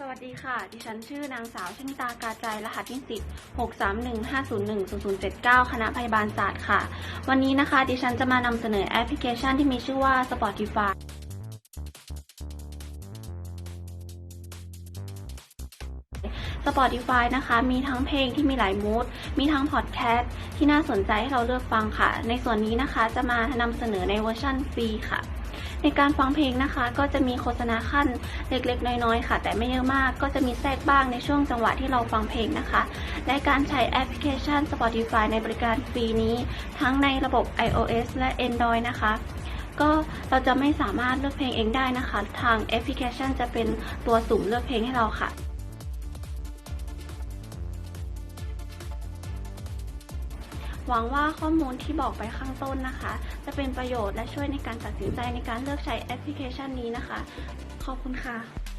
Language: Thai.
สวัสดีค่ะ ดิฉันชื่อนางสาวชนิตากาใจ รหัสนิสิต631501079 คณะพยาบาลศาสตร์ค่ะ วันนี้นะคะ ดิฉันจะมานำเสนอแอปพลิเคชันที่มีชื่อว่า Spotify Spotify นะคะ มีทั้งเพลงที่มีหลายมูด มีทั้งพอดแคสต์ที่น่าสนใจให้เราเลือกฟังค่ะ ในส่วนนี้นะคะจะมานำเสนอในเวอร์ชันฟรีค่ะ ในการฟังเพลงนะคะ ก็จะมีโฆษณาขั้นเล็กๆ น้อยๆ ค่ะ แต่ไม่เยอะมากก็จะมีแทรกบ้างในช่วงจังหวะที่เราฟังเพลงนะคะ และการใช้แอปพลิเคชัน Spotify ในบริการฟรีนี้ ทั้งในระบบ iOS และ Android นะคะก็เราจะไม่สามารถเลือกเพลงเองได้นะคะ ทางแอปพลิเคชันจะเป็นตัวสุ่มเลือกเพลงให้เราค่ะ หวังว่าข้อมูลที่บอกไปข้างต้นนะคะ จะเป็นประโยชน์และช่วยในการตัดสินใจในการเลือกใช้แอปพลิเคชันนี้นะคะ ขอบคุณค่ะ